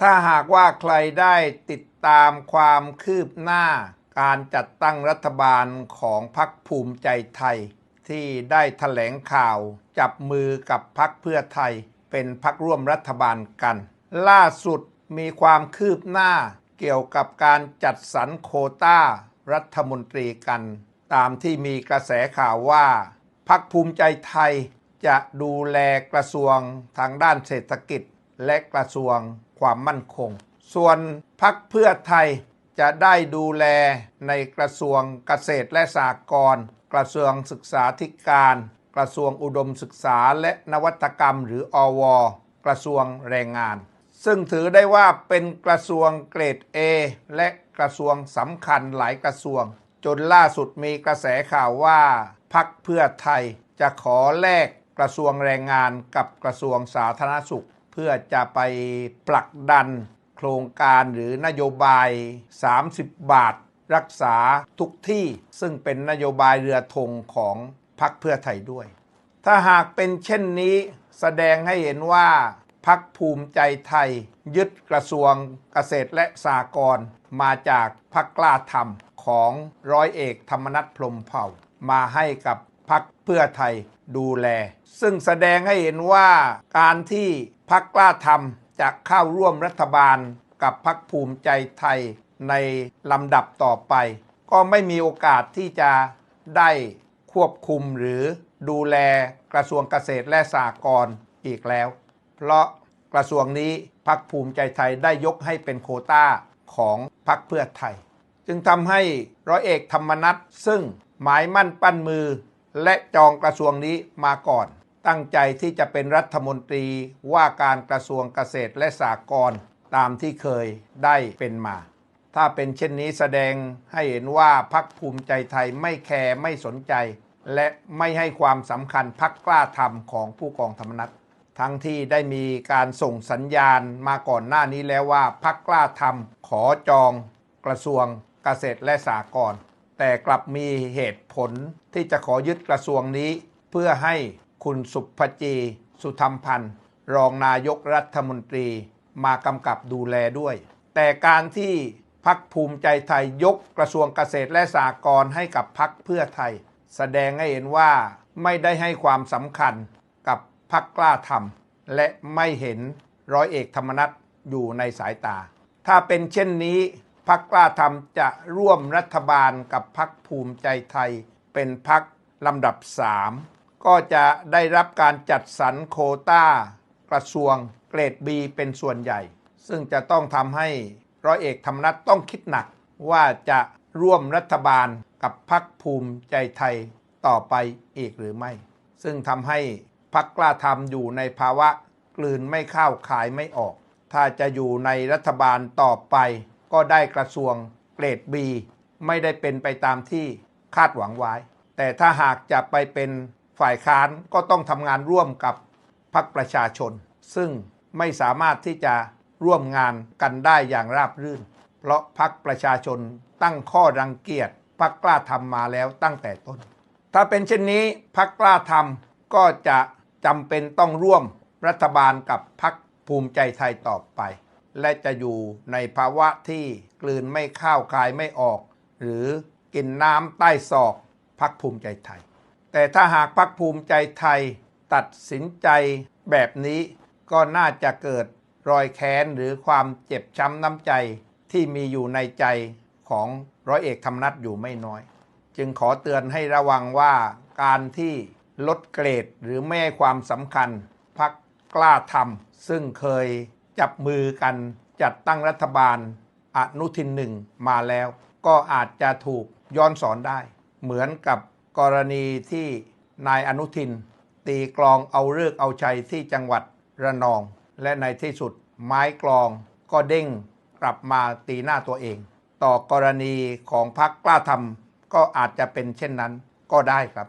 ถ้าหากว่าใครได้ติดตามความคืบหน้าการจัดตั้งรัฐบาลของพรรคภูมิใจไทย ที่ได้ถแถลงข่าว จับมือกับพรรคเพื่อไทย เป็นพรรคร่วมรัฐบาลกัน ล่าสุดมีความคืบหน้าเกี่ยวกับการจัดสรรโคต้า รัฐมนตรีกัน ตามที่มีกระแสข่าวว่าพรรคภูมิใจไทยจะดูแลกระทรวงทางด้านเศรษฐกิจและกระทรวง ความมั่นคง ส่วนพรรคเพื่อไทยจะได้ดูแลในกระทรวงเกษตรและสหกรณ์กระทรวงศึกษาธิการ กระทรวงอุดมศึกษาและนวัตกรรมหรืออว กระทรวงแรงงาน ซึ่งถือได้ว่าเป็นกระทรวงเกรด A และกระทรวงสำคัญหลายกระทรวง จนล่าสุดมีกระแสข่าวว่าพักเพื่อไทยจะขอแลกกระทรวงแรงงานกับกระทรวงสาธารณสุข เพื่อจะไปผลักดันโครงการหรือนโยบาย 30 บาท รักษาทุกที่ซึ่งเป็นนโยบายเรือธงของพักเพื่อไทยด้วย ถ้าหากเป็นเช่นนี้แสดงให้เห็นว่าพักภูมิใจไทย ยึดกระทรวงเกษตรและสหกรณ์มาจากพักกล้าธรรมของร้อยเอกธรรมนัฐพรมเผ่า มาให้กับพักเพื่อไทยดูแล ซึ่งแสดงให้เห็นว่าการที่ พักกล้าธรรมจะเข้าร่วมรัฐบาลกับพักภูมิใจไทยในลำดับต่อไป ก็ไม่มีโอกาสที่จะได้ควบคุมหรือดูแลกระทรวงเกษตรและสหกรณ์อีกแล้ว เพราะกระทรวงนี้พักภูมิใจไทยได้ยกให้เป็นโคต้าของพักเพื่อไทย จึงทำให้ร้อยเอกธรรมนัฐซึ่งหมายมั่นปั้นมือและจองกระทรวงนี้มาก่อน ตั้งใจที่จะเป็นรัฐมนตรีว่าการกระทรวงเกษตรและสหกรณ์ตามที่เคยได้เป็นมา ถ้าเป็นเช่นนี้แสดงให้เห็นว่าพักภูมิใจไทยไม่แคร์ไม่สนใจ และไม่ให้ความสำคัญพักกล้าทำของผู้กองธรรมนัฐทั้งที่ได้มีการส่งสัญญาณมาก่อนหน้านี้แล้วว่าพักกล้าทำขอจองกระทรวงเกษตรและสหกรณ์แต่กลับมีเหตุผลที่จะขอยึดกระทรวงนี้ เพื่อให้ คุณสุภจี สุธรรมพันธ์ รองนายกรัฐมนตรีมากำกับดูแลด้วย แต่การที่พักภูมิใจไทยยกกระทรวงเกษตรและสหกรณ์ให้กับพักเพื่อไทย แสดงให้เห็นว่าไม่ได้ให้ความสำคัญกับพักกล้าทำและไม่เห็นร้อยเอกธรรมนัฐอยู่ในสายตา ถ้าเป็นเช่นนี้พักกล้าทำจะร่วมรัฐบาลกับพักภูมิใจไทย เป็นพักลำดับ3 ก็จะได้รับการจัดสรรโคต้ากระทรวงเกรด B เป็นส่วนใหญ่ ซึ่งจะต้องทำให้ร้อยเอกธรรมนัฐต้องคิดหนัก ว่าจะร่วมรัฐบาลกับพักภูมิใจไทยต่อไปอีกหรือไม่ ซึ่งทำให้พักกล้าทำอยู่ในภาวะกลืนไม่เข้าขายไม่ออก ถ้าจะอยู่ในรัฐบาลต่อไป ก็ได้กระทรวงเกรด B ไม่ได้เป็นไปตามที่คาดหวังไว้ แต่ถ้าหากจะไปเป็น ฝ่ายค้านก็ต้องทำงานร่วมกับพรรคประชาชน ซึ่งไม่สามารถที่จะร่วมงานกันได้อย่างราบรื่น เพราะพรรคประชาชนตั้งข้อรังเกียจพรรคกล้าทำมาแล้วตั้งแต่ต้น ถ้าเป็นเช่นนี้พรรคกล้าทำก็จะจำเป็นต้องร่วมรัฐบาลกับพรรคภูมิใจไทยต่อไป และจะอยู่ในภาวะที่กลืนไม่ข้าวคายไม่ออก หรือกินน้ำใต้ศอกพรรคภูมิใจไทย แต่ถ้าหากพรรคภูมิใจไทยตัดสินใจแบบนี้ก็น่าจะเกิดรอยแค้นหรือความเจ็บช้ำน้ำใจที่มีอยู่ในใจของร้อยเอกธรรมนัฐอยู่ไม่น้อย จึงขอเตือนให้ระวังว่าการที่ลดเกรดหรือไม่ให้ความสำคัญพักกล้าทำซึ่งเคยจับมือกันจัดตั้งรัฐบาลอนุทินหนึ่งมาแล้ว ก็อาจจะถูกย้อนสอนได้ เหมือนกับ กรณีที่นายอนุทิน ตีกลองเอาเลือกเอาชัยที่จังหวัดระนอง และในที่สุดไม้กลองก็เด้งกลับมาตีหน้าตัวเอง ต่อกรณีของพรรคกล้าทำก็อาจจะเป็นเช่นนั้นก็ได้ครับ